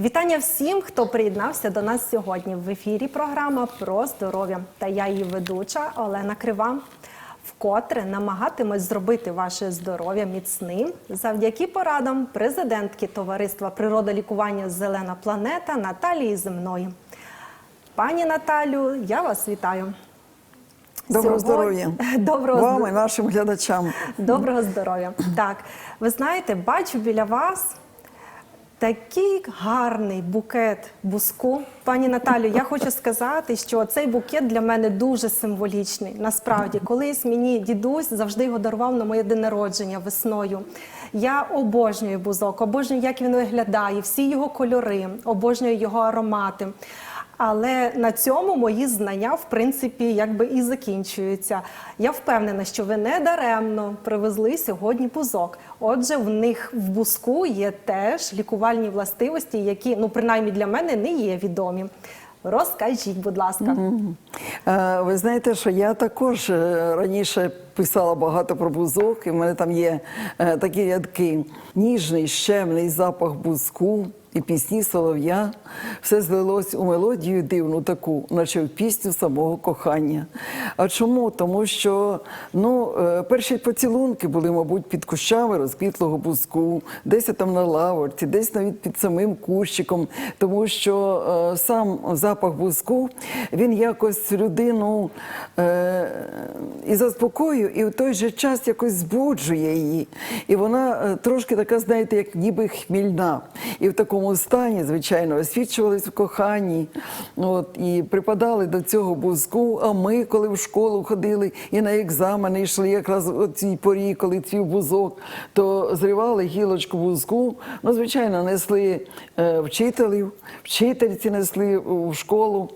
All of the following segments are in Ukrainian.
Вітання всім, хто приєднався до нас сьогодні. В ефірі програма про здоров'я. Та я її ведуча Олена Крива. Вкотре намагатимось зробити ваше здоров'я міцним завдяки порадам президентки товариства природолікування Зелена планета Наталії Земної. Пані Наталю, я вас вітаю. Доброго здоров'я Доброго вам і нашим глядачам. Доброго здоров'я. Так, ви знаєте, бачу біля вас такий гарний букет буску. Пані Наталю, я хочу сказати, що цей букет для мене дуже символічний. Насправді, колись мені дідусь завжди його дарував на моє день народження весною. Я обожнюю бузок, обожнюю, як він виглядає, всі його кольори, обожнюю його аромати. Але на цьому мої знання, в принципі, якби і закінчуються. Я впевнена, що ви не даремно привезли сьогодні бузок. Отже, в них в бузку є теж лікувальні властивості, які, ну принаймні для мене, не є відомі. Розкажіть, будь ласка. Е, Ви знаєте, що я також е, раніше писала багато про бузок, і в мене там є е, такі рядки: ніжний, щемний запах бузку. І пісні солов'я все злилось у мелодію дивну таку, наче в пісню самого кохання. А чому? Тому що ну, е, перші поцілунки були, мабуть, під кущами розквітлого бузку, десь там на лавочці, десь навіть під самим кущиком, тому що е, сам запах бузку він якось людину е, і заспокоює, і в той же час якось збуджує її. І вона е, трошки така, знаєте, як ніби хмільна. І в такому стані, звичайно, освічувались в коханні от, і припадали до цього бузку. А ми, коли в школу ходили і на екзамени йшли якраз у цій порі, коли цвів бузок, то зривали гілочку бузку. Ну, звичайно, несли е, вчителів, вчительці несли в школу.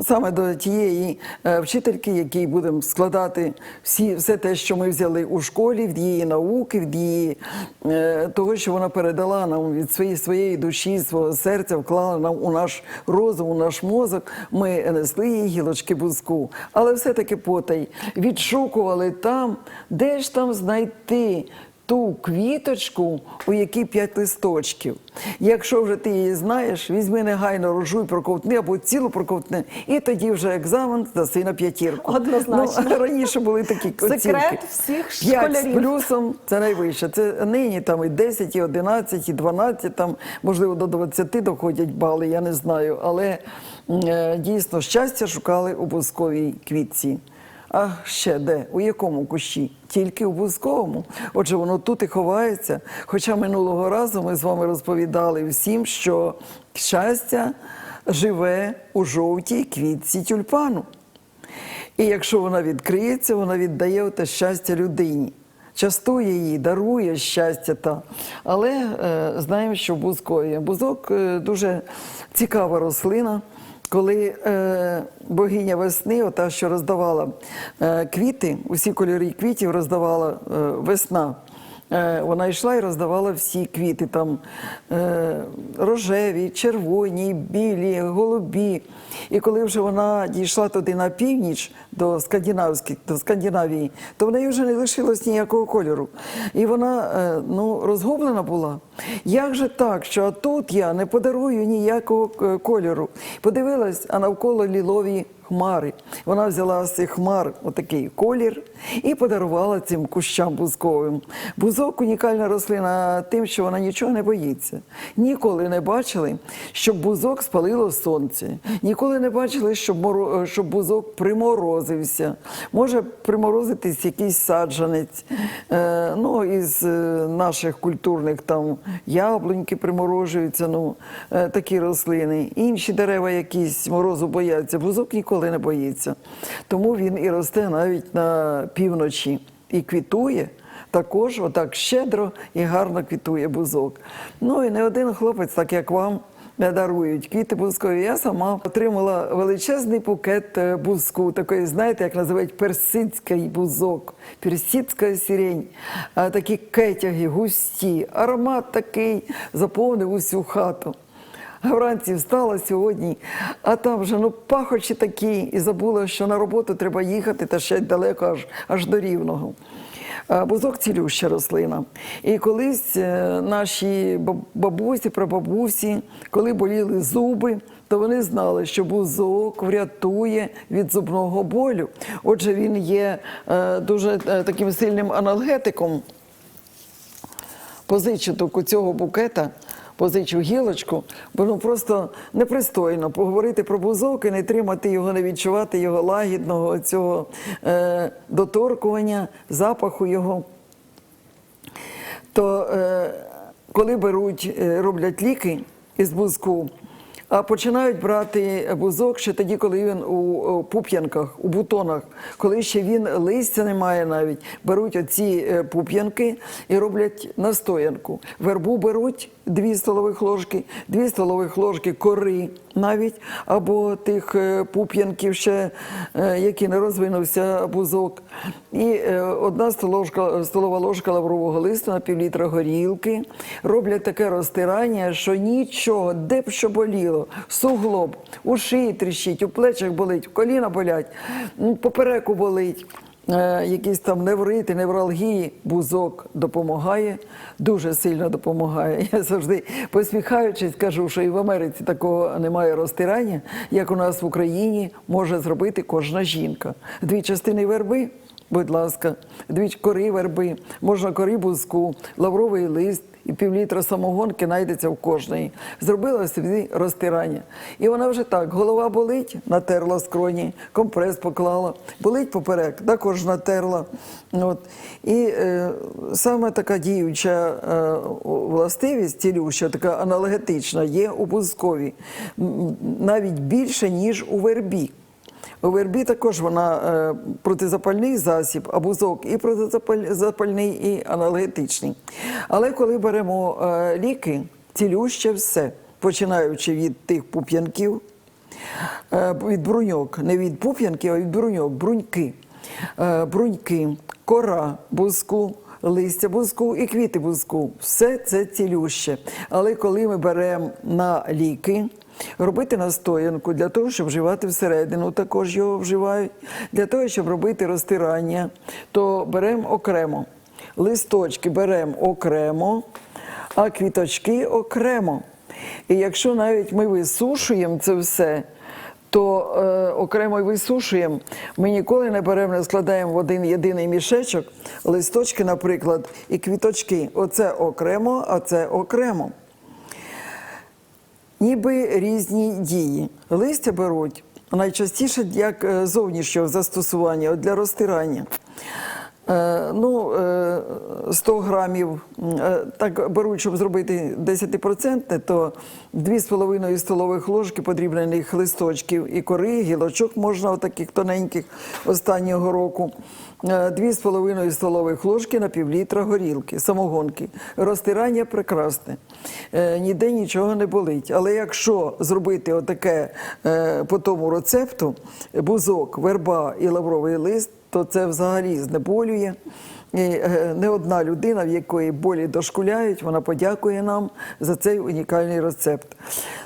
Саме до тієї е, вчительки, якій будемо складати всі, все те, що ми взяли у школі, в її науки, в її е, того, що вона передала нам від своєї, своєї душі, свого серця, вклала нам у наш розум, у наш мозок. Ми несли їй гілочки бузку. Але все-таки потай відшукували там, де ж там знайти ту квіточку, у якій п'ять листочків. Якщо вже ти її знаєш, візьми негайно рожуй, проковтни або цілу проковтни, і тоді вже екзамен даси на п'ятірку. Однозначно. Ну, раніше були такі Секрет оцінки. всіх П'ять з школярів. плюсом це найвище. Це нині там і 10, і 11, і 12, там, можливо, до 20 доходять бали, я не знаю. Але е, дійсно щастя шукали у бузковій квітці. А ще де? У якому кущі? Тільки у бузковому. Отже, воно тут і ховається. Хоча минулого разу ми з вами розповідали всім, що щастя живе у жовтій квітці тюльпану. І якщо вона відкриється, вона віддає те щастя людині. Частує її, дарує щастя. Та. Але е, знаємо, що бузкові. Бузок е, дуже цікава рослина. Коли е, богиня весни, ота, що роздавала е, квіти, усі кольори квітів роздавала е, весна. Е, Вона йшла і роздавала всі квіти, там е, рожеві, червоні, білі, голубі. І коли вже вона дійшла туди на північ до скандинавських, до Скандинавії, то в неї вже не лишилось ніякого кольору. І вона е, ну, розгублена була. Як же так, що тут я не подарую ніякого кольору? Подивилась, а навколо лілові хмари. Вона взяла з цих хмар отакий колір і подарувала цим кущам бузковим. Бузок унікальна рослина тим, що вона нічого не боїться. Ніколи не бачили, щоб бузок спалило сонце. Ніколи не бачили, щоб, моро- щоб бузок приморозився. Може приморозитись якийсь саджанець. Е, ну, із е, наших культурних там яблуньки приморожуються, ну, е, такі рослини. Інші дерева якісь морозу бояться. Бузок ніколи не боїться. Тому він і росте навіть на півночі і квітує. Також отак щедро і гарно квітує бузок. Ну і не один хлопець, так як вам, дарують квіти бузкові. Я сама отримала величезний букет е, бузку, такої, знаєте, як називають персидський бузок, персидська сирень, А такі кетяги густі, аромат такий заповнив усю хату. Вранці встала сьогодні, а там вже ну пахощі такі, і забула, що на роботу треба їхати, та ще далеко аж, аж до рівного. Бузок цілюща рослина. І колись е, наші бабусі, прабабусі, коли боліли зуби, то вони знали, що бузок врятує від зубного болю. Отже, він є е, дуже е, таким сильним аналгетиком. Позичу таку цього букета, позичу гілочку, бо ну просто непристойно поговорити про бузок і не тримати його, не відчувати його лагідного цього е, доторкування, запаху його. То е, коли беруть, е, роблять ліки із бузку, а починають брати бузок ще тоді, коли він у, у пуп'янках, у бутонах, коли ще він листя не має навіть, беруть оці е, пуп'янки і роблять настоянку. Вербу беруть дві столових ложки, дві столових ложки кори навіть, або тих е, пуп'янків ще, е, які не розвинувся бузок. І е, одна столовка, столова ложка лаврового листу на півлітра горілки. Роблять таке розтирання, що нічого, де б що боліло, суглоб, у шиї тріщить, у плечах болить, коліна болять, попереку болить. Е, Якісь там неврити, невралгії, бузок допомагає, дуже сильно допомагає. Я завжди посміхаючись, кажу, що і в Америці такого немає розтирання, як у нас в Україні може зробити кожна жінка. Дві частини верби Будь ласка, дві кори верби, можна кори бузку, лавровий лист і півлітра самогонки знайдеться в кожної. Зробила собі розтирання. І вона вже так, голова болить, натерла скроні, компрес поклала, болить поперек, також натерла. От. І е, саме така діюча е, властивість, цілюща, така аналогетична, є у бузкові, навіть більше, ніж у вербі. У вербі також вона е, протизапальний засіб, а бузок і протизапальний, і аналгетичний. Але коли беремо е, ліки, цілюще все, починаючи від тих пуп'янків, е, від бруньок, не від пуп'янків, а від бруньок, бруньки, бруньки, кора бузку. Листя бузку і квіти бузку все це цілюще. Але коли ми беремо на ліки, робити настоянку для того, щоб вживати всередину, також його вживають, для того, щоб робити розтирання, то беремо окремо. Листочки беремо окремо, а квіточки окремо. І якщо навіть ми висушуємо це все, то е, окремо й висушуємо. Ми ніколи не беремо, не складаємо в один єдиний мішечок листочки, наприклад, і квіточки. Оце окремо, а це окремо. Ніби різні дії. Листя беруть найчастіше як е, зовнішнього застосування, для розтирання. Е, Ну, е, 100 грамів, е, так беруть, щоб зробити 10%, то 2,5 столових ложки подрібнених листочків і кори, гілочок можна отаких тоненьких останнього року. Е, 2,5 столових ложки на півлітра горілки, самогонки. Розтирання прекрасне. Е, Ніде нічого не болить. Але якщо зробити отаке е, по тому рецепту, бузок, верба і лавровий лист, то це взагалі знеболює. І е, не одна людина, в якої болі дошкуляють, вона подякує нам за цей унікальний рецепт.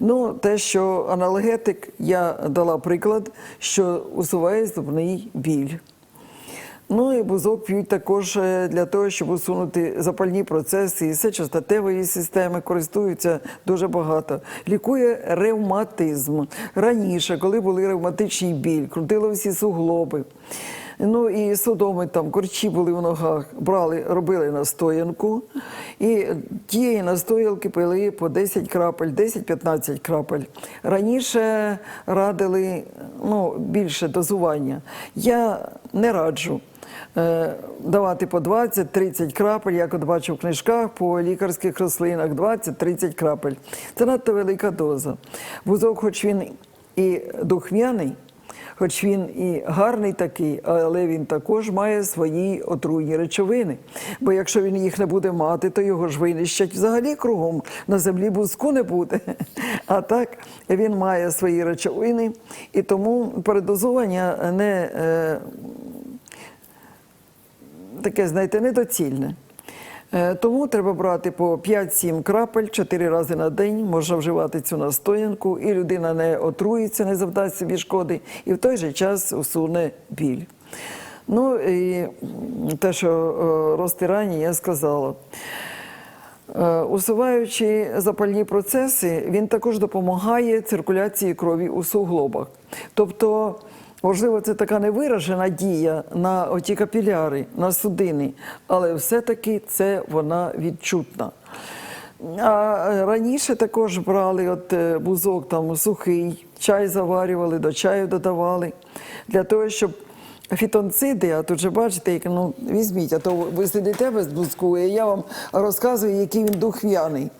Ну, те, що аналгетик, я дала приклад, що усуває зубний біль. Ну і бузок п'ють також е, для того, щоб усунути запальні процеси і сечостатевої системи, користуються дуже багато. Лікує ревматизм. Раніше, коли були ревматичний біль, крутило всі суглоби. Ну і судоми там корчі були в ногах, брали, робили настоянку, і тієї настоянки пили по 10 крапель, 10-15 крапель. Раніше радили ну, більше дозування. Я не раджу. е, Давати по 20-30 крапель, як от бачу в книжках по лікарських рослинах, 20-30 крапель. Це надто велика доза. Бузок, хоч він і духмяний, Хоч він і гарний такий, але він також має свої отруйні речовини. Бо якщо він їх не буде мати, то його ж винищать взагалі кругом. На землі бузку не буде. А так він має свої речовини, і тому передозування не е, таке, знаєте, недоцільне. Е, Тому треба брати по 5-7 крапель 4 рази на день, можна вживати цю настоянку, і людина не отруїться, не завдасть собі шкоди, і в той же час усуне біль. Ну і те, що е, розтирання, я сказала. Е, Усуваючи запальні процеси, він також допомагає циркуляції крові у суглобах. Тобто, можливо, це така невиражена дія на оті капіляри, на судини, але все-таки це вона відчутна. А е, раніше також брали от е, бузок там сухий, чай заварювали, до чаю додавали, для того, щоб фітонциди, а тут же бачите, як, ну, візьміть, а то ви сидите без бузку, і я вам розказую, який він духм'яний.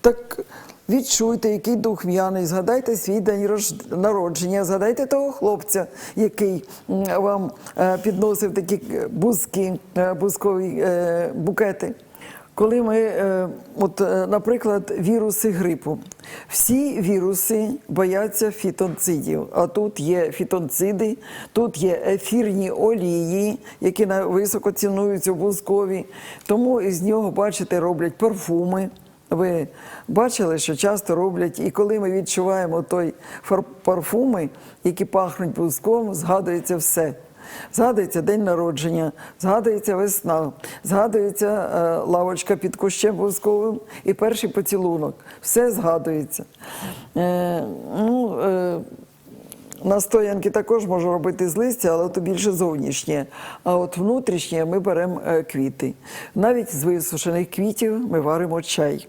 Так відчуйте, який духм'яний, згадайте свій день народження, згадайте того хлопця, який вам е, підносив такі е, бузки, е, бузкові букети. Коли ми, от, наприклад, віруси грипу, всі віруси бояться фітонцидів, а тут є фітонциди, тут є ефірні олії, які високо цінуються в бузкові. Тому із нього, бачите, роблять парфуми. Ви бачили, що часто роблять, і коли ми відчуваємо той парфуми, які пахнуть бузком, згадується все. Згадується день народження, згадується весна, згадується е, лавочка під кущем бузковим і перший поцілунок. Все згадується. Е, ну, е, Настоянки також можу робити з листя, але то більше зовнішнє. А от внутрішнє ми беремо е, квіти. Навіть з висушених квітів ми варимо чай.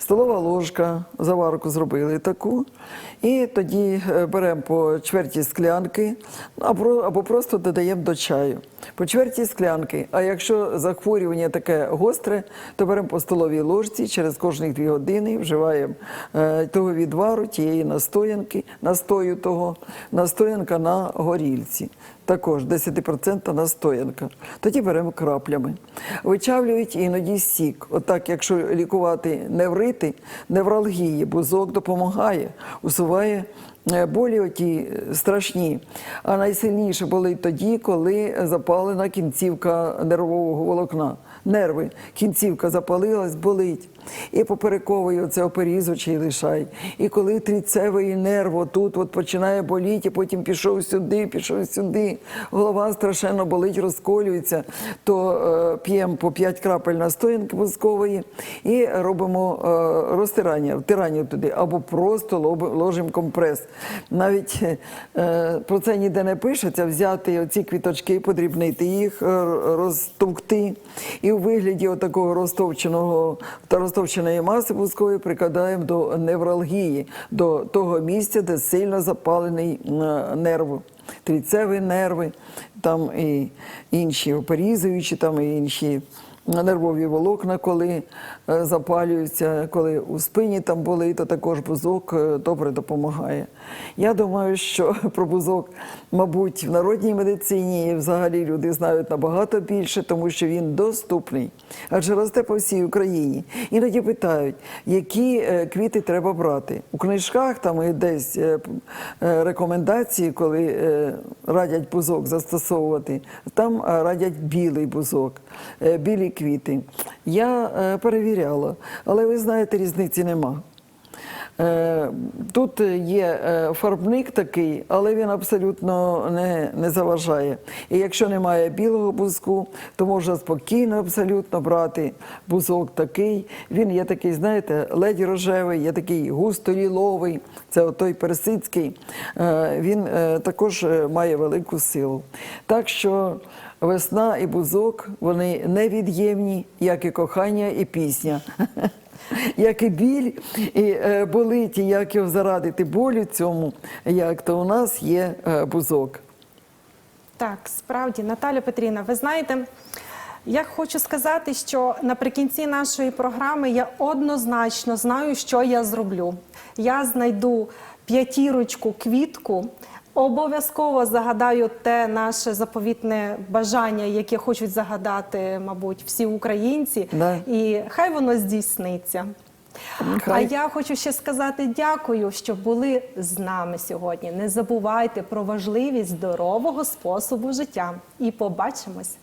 Столова ложка, заварку зробили таку. І тоді е, беремо по чверті склянки або, просто додаємо до чаю. По чверті склянки. А якщо захворювання таке гостре, то беремо по столовій ложці, через кожні дві години вживаємо е, того відвару, тієї настоянки, настою того, настоянка на горільці. Також 10% настоянка. Тоді беремо краплями. Вичавлюють іноді сік. Отак, якщо лікувати неврити, невралгії, бузок допомагає, усуває е, болі оті е, страшні. А найсильніше болить тоді, коли запалена кінцівка нервового волокна. Нерви, кінцівка запалилась, болить. І поперековий оце оперізочий лишай. І коли тріцевий нерв отут от починає боліти, потім пішов сюди, пішов сюди, голова страшенно болить, розколюється, то е, п'ємо по 5 крапель настоянки бузкової і робимо е, розтирання, втирання туди, або просто ложимо компрес. Навіть е, про це ніде не пишеться, взяти оці квіточки, подрібнити їх, е, розтовкти. І у вигляді отакого розтовченого та розтовченої маси бузкової прикладаємо до невралгії, до того місця, де сильно запалений нерв. Тріцеві нерви, там і інші оперізуючі, там і інші нервові волокна, коли запалюються, коли у спині там болить, то також бузок е, добре допомагає. Я думаю, що про бузок, мабуть, в народній медицині взагалі люди знають набагато більше, тому що він доступний, адже росте по всій Україні. Іноді питають, які е, квіти треба брати. У книжках там і десь е, е, рекомендації, коли е, радять бузок застосовувати, там е, радять білий бузок, е, білі квіти. Я е, перевіряла, але ви знаєте, різниці нема. Е, Тут є е, фарбник такий, але він абсолютно не, не заважає. І якщо немає білого бузку, то можна спокійно абсолютно брати бузок такий. Він є такий, знаєте, ледь рожевий, є такий густо-ліловий, це отой персидський. Е, Він також має велику силу. Так що весна і бузок вони невід'ємні, як і кохання і пісня. Як і біль, і е, болить, і як його зарадити болю цьому, як то у нас є е, бузок. Так, справді, Наталя Петрівна, ви знаєте, я хочу сказати, що наприкінці нашої програми я однозначно знаю, що я зроблю. Я знайду п'ятірочку квітку. Обов'язково загадаю те наше заповітне бажання, яке хочуть загадати, мабуть, всі українці, Да. і хай воно здійсниться. Хай. А я хочу ще сказати дякую, що були з нами сьогодні. Не забувайте про важливість здорового способу життя. І побачимось